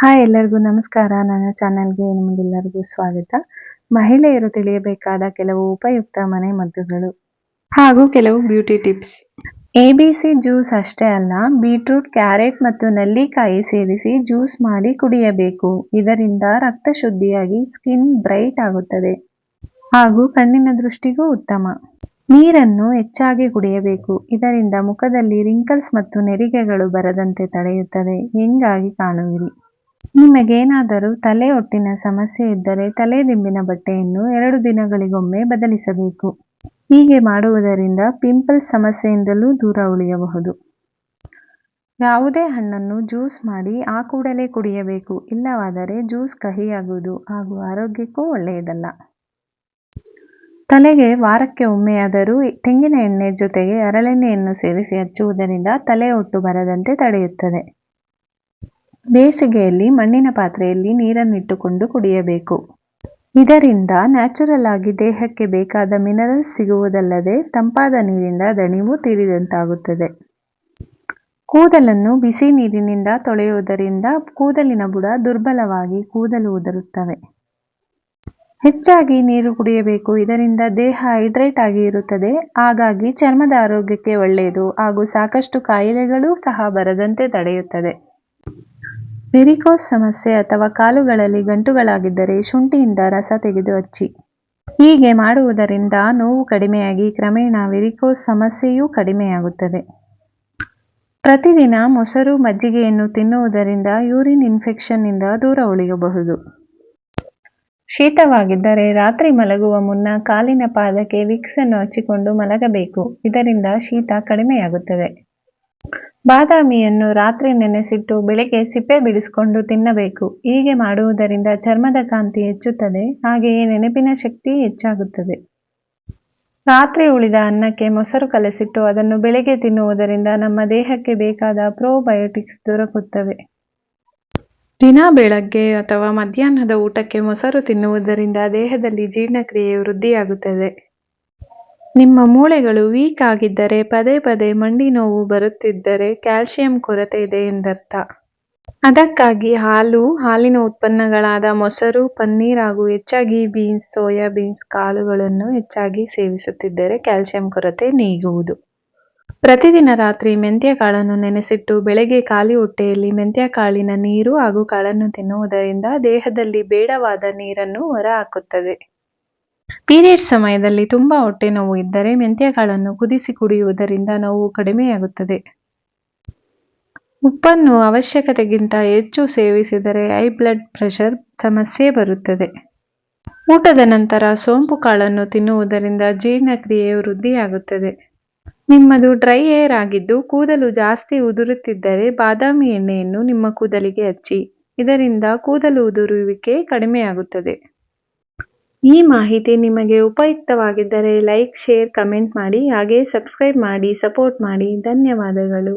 Hi ಎಲ್ಲರಿಗೂ ನಮಸ್ಕಾರ. ನನ್ನ ಚಾನೆಲ್ಗೆ ನಿಮಗೆಲ್ಲರಿಗೂ ಸ್ವಾಗತ. ಮಹಿಳೆಯರು ತಿಳಿಯಬೇಕಾದ ಕೆಲವು ಉಪಯುಕ್ತ ಮನೆ ಮದ್ದುಗಳು ಹಾಗೂ ಕೆಲವು beauty tips. A B C juice ಅಷ್ಟೇ ಅಲ್ಲ, ಬೀಟ್ರೂಟ್, ಕ್ಯಾರೆಟ್ ಮತ್ತು ನೆಲ್ಲಿಕಾಯಿ ಸೇರಿಸಿ ಜ್ಯೂಸ್ ಮಾಡಿ ಕುಡಿಯಬೇಕು. ಇದರಿಂದ ರಕ್ತ ಶುದ್ಧಿಯಾಗಿ ಸ್ಕಿನ್ ಬ್ರೈಟ್ ಆಗುತ್ತದೆ ಹಾಗೂ ಕಣ್ಣಿನ ದೃಷ್ಟಿಗೂ ಉತ್ತಮ. ನೀರನ್ನು ಹೆಚ್ಚಾಗಿ ಕುಡಿಯಬೇಕು. ಇದರಿಂದ ಮುಖದಲ್ಲಿ ರಿಂಕಲ್ಸ್ ಮತ್ತು ನೆರಿಗೆಗಳು ಬರದಂತೆ ತಡೆಯುತ್ತದೆ. ಹೆಂಗಾಗಿ ಕಾಣುವಿರಿ. ನಿಮಗೇನಾದರೂ ತಲೆ ಹೊಟ್ಟಿನ ಸಮಸ್ಯೆ ಇದ್ದರೆ ತಲೆ ದಿಂಬಿನ ಬಟ್ಟೆಯನ್ನು ಎರಡು ದಿನಗಳಿಗೊಮ್ಮೆ ಬದಲಿಸಬೇಕು. ಹೀಗೆ ಮಾಡುವುದರಿಂದ ಪಿಂಪಲ್ಸ್ ಸಮಸ್ಯೆಯಿಂದಲೂ ದೂರ ಉಳಿಯಬಹುದು. ಯಾವುದೇ ಹಣ್ಣನ್ನು ಜ್ಯೂಸ್ ಮಾಡಿ ಆ ಕೂಡಲೇ ಕುಡಿಯಬೇಕು. ಇಲ್ಲವಾದರೆ ಜ್ಯೂಸ್ ಕಹಿಯಾಗುವುದು ಹಾಗೂ ಆರೋಗ್ಯಕ್ಕೂ ಒಳ್ಳೆಯದಲ್ಲ. ತಲೆಗೆ ವಾರಕ್ಕೆ ಒಮ್ಮೆಯಾದರೂ ತೆಂಗಿನ ಎಣ್ಣೆ ಜೊತೆಗೆ ಅರಳೆಣ್ಣೆಯನ್ನು ಸೇರಿಸಿ ಹಚ್ಚುವುದರಿಂದ ತಲೆ ಹೊಟ್ಟು ಬರದಂತೆ ತಡೆಯುತ್ತದೆ. ಬೇಸಿಗೆಯಲ್ಲಿ ಮಣ್ಣಿನ ಪಾತ್ರೆಯಲ್ಲಿ ನೀರನ್ನಿಟ್ಟುಕೊಂಡು ಕುಡಿಯಬೇಕು. ಇದರಿಂದ ನ್ಯಾಚುರಲ್ ಆಗಿ ದೇಹಕ್ಕೆ ಬೇಕಾದ ಮಿನರಲ್ಸ್ ಸಿಗುವುದಲ್ಲದೆ ತಂಪಾದ ನೀರಿಂದ ದಣಿವು ತೀರಿದಂತಾಗುತ್ತದೆ. ಕೂದಲನ್ನು ಬಿಸಿ ನೀರಿನಿಂದ ತೊಳೆಯುವುದರಿಂದ ಕೂದಲಿನ ಬುಡ ದುರ್ಬಲವಾಗಿ ಕೂದಲು ಉದುರುತ್ತವೆ. ಹೆಚ್ಚಾಗಿ ನೀರು ಕುಡಿಯಬೇಕು. ಇದರಿಂದ ದೇಹ ಹೈಡ್ರೇಟ್ ಆಗಿ ಇರುತ್ತದೆ. ಹಾಗಾಗಿ ಚರ್ಮದ ಆರೋಗ್ಯಕ್ಕೆ ಒಳ್ಳೆಯದು ಹಾಗೂ ಸಾಕಷ್ಟು ಕಾಯಿಲೆಗಳೂ ಸಹ ಬರದಂತೆ ತಡೆಯುತ್ತದೆ. ವೆರಿಕೋಸ್ ಸಮಸ್ಯೆ ಅಥವಾ ಕಾಲುಗಳಲ್ಲಿ ಗಂಟುಗಳಾಗಿದ್ದರೆ ಶುಂಠಿಯಿಂದ ರಸ ತೆಗೆದು ಹಚ್ಚಿ ಹೀಗೆ ಮಾಡುವುದರಿಂದ ನೋವು ಕಡಿಮೆಯಾಗಿ ಕ್ರಮೇಣ ವೆರಿಕೋಸ್ ಸಮಸ್ಯೆಯೂ ಕಡಿಮೆಯಾಗುತ್ತದೆ. ಪ್ರತಿದಿನ ಮೊಸರು, ಮಜ್ಜಿಗೆಯನ್ನು ತಿನ್ನುವುದರಿಂದ ಯೂರಿನ್ ಇನ್ಫೆಕ್ಷನ್ನಿಂದ ದೂರ ಉಳಿಯಬಹುದು. ಶೀತವಾಗಿದ್ದರೆ ರಾತ್ರಿ ಮಲಗುವ ಮುನ್ನ ಕಾಲಿನ ಪಾದಕ್ಕೆ ವಿಕ್ಸ್ ಅನ್ನು ಹಚ್ಚಿಕೊಂಡು ಮಲಗಬೇಕು. ಇದರಿಂದ ಶೀತ ಕಡಿಮೆಯಾಗುತ್ತದೆ. ಬಾದಾಮಿಯನ್ನು ರಾತ್ರಿ ನೆನೆಸಿಟ್ಟು ಬೆಳಗ್ಗೆ ಸಿಪ್ಪೆ ಬಿಡಿಸಿಕೊಂಡು ತಿನ್ನಬೇಕು. ಹೀಗೆ ಮಾಡುವುದರಿಂದ ಚರ್ಮದ ಕಾಂತಿ ಹೆಚ್ಚುತ್ತದೆ, ಹಾಗೆಯೇ ನೆನಪಿನ ಶಕ್ತಿ ಹೆಚ್ಚಾಗುತ್ತದೆ. ರಾತ್ರಿ ಉಳಿದ ಅನ್ನಕ್ಕೆ ಮೊಸರು ಕಲಸಿಟ್ಟು ಅದನ್ನು ಬೆಳಗ್ಗೆ ತಿನ್ನುವುದರಿಂದ ನಮ್ಮ ದೇಹಕ್ಕೆ ಬೇಕಾದ ಪ್ರೋಬಯೋಟಿಕ್ಸ್ ದೊರಕುತ್ತವೆ. ದಿನ ಬೆಳಗ್ಗೆ ಅಥವಾ ಮಧ್ಯಾಹ್ನದ ಊಟಕ್ಕೆ ಮೊಸರು ತಿನ್ನುವುದರಿಂದ ದೇಹದಲ್ಲಿ ಜೀರ್ಣಕ್ರಿಯೆ ವೃದ್ಧಿಯಾಗುತ್ತದೆ. ನಿಮ್ಮ ಮೂಳೆಗಳು ವೀಕ್ ಆಗಿದ್ದರೆ ಪದೇ ಪದೇ ಮಂಡಿ ನೋವು ಬರುತ್ತಿದ್ದರೆ ಕ್ಯಾಲ್ಸಿಯಂ ಕೊರತೆ ಇದೆ ಎಂದರ್ಥ. ಅದಕ್ಕಾಗಿ ಹಾಲು, ಹಾಲಿನ ಉತ್ಪನ್ನಗಳಾದ ಮೊಸರು, ಪನ್ನೀರ್ ಹಾಗೂ ಹೆಚ್ಚಾಗಿ ಬೀನ್ಸ್, ಸೋಯಾ ಬೀನ್ಸ್ ಕಾಳುಗಳನ್ನು ಹೆಚ್ಚಾಗಿ ಸೇವಿಸುತ್ತಿದ್ದರೆ ಕ್ಯಾಲ್ಸಿಯಂ ಕೊರತೆ ನೀಗುವುದು. ಪ್ರತಿದಿನ ರಾತ್ರಿ ಮೆಂತ್ಯ ಕಾಳನ್ನು ನೆನೆಸಿಟ್ಟು ಬೆಳಗ್ಗೆ ಖಾಲಿ ಹೊಟ್ಟೆಯಲ್ಲಿ ಮೆಂತ್ಯ ಕಾಳಿನ ನೀರು ಹಾಗೂ ಕಾಳನ್ನು ತಿನ್ನುವುದರಿಂದ ದೇಹದಲ್ಲಿ ಬೇಡವಾದ ನೀರನ್ನು ಹೊರಹಾಕುತ್ತದೆ. ಪೀರಿಯಡ್ ಸಮಯದಲ್ಲಿ ತುಂಬ ಹೊಟ್ಟೆ ನೋವು ಇದ್ದರೆ ಮೆಂತ್ಯಕಾಳನ್ನು ಕುದಿಸಿ ಕುಡಿಯುವುದರಿಂದ ನೋವು ಕಡಿಮೆಯಾಗುತ್ತದೆ. ಉಪ್ಪನ್ನು ಅವಶ್ಯಕತೆಗಿಂತ ಹೆಚ್ಚು ಸೇವಿಸಿದರೆ ಹೈ ಬ್ಲಡ್ ಪ್ರೆಷರ್ ಸಮಸ್ಯೆ ಬರುತ್ತದೆ. ಊಟದ ನಂತರ ಸೋಂಪು ಕಾಳನ್ನು ತಿನ್ನುವುದರಿಂದ ಜೀರ್ಣಕ್ರಿಯೆ ವೃದ್ಧಿಯಾಗುತ್ತದೆ. ನಿಮ್ಮದು ಡ್ರೈ ಏರ್ ಆಗಿದ್ದು ಕೂದಲು ಜಾಸ್ತಿ ಉದುರುತ್ತಿದ್ದರೆ ಬಾದಾಮಿ ಎಣ್ಣೆಯನ್ನು ನಿಮ್ಮ ಕೂದಲಿಗೆ ಹಚ್ಚಿ, ಇದರಿಂದ ಕೂದಲು ಉದುರುವಿಕೆ ಕಡಿಮೆಯಾಗುತ್ತದೆ. ಈ ಮಾಹಿತಿ ನಿಮಗೆ ಉಪಯುಕ್ತವಾಗಿದ್ದರೆ ಲೈಕ್ ಶೇರ್ ಕಮೆಂಟ್ ಮಾಡಿ ಹಾಗೆ ಸಬ್ಸ್ಕ್ರೈಬ್ ಮಾಡಿ ಸಪೋರ್ಟ್ ಮಾಡಿ. ಧನ್ಯವಾದಗಳು.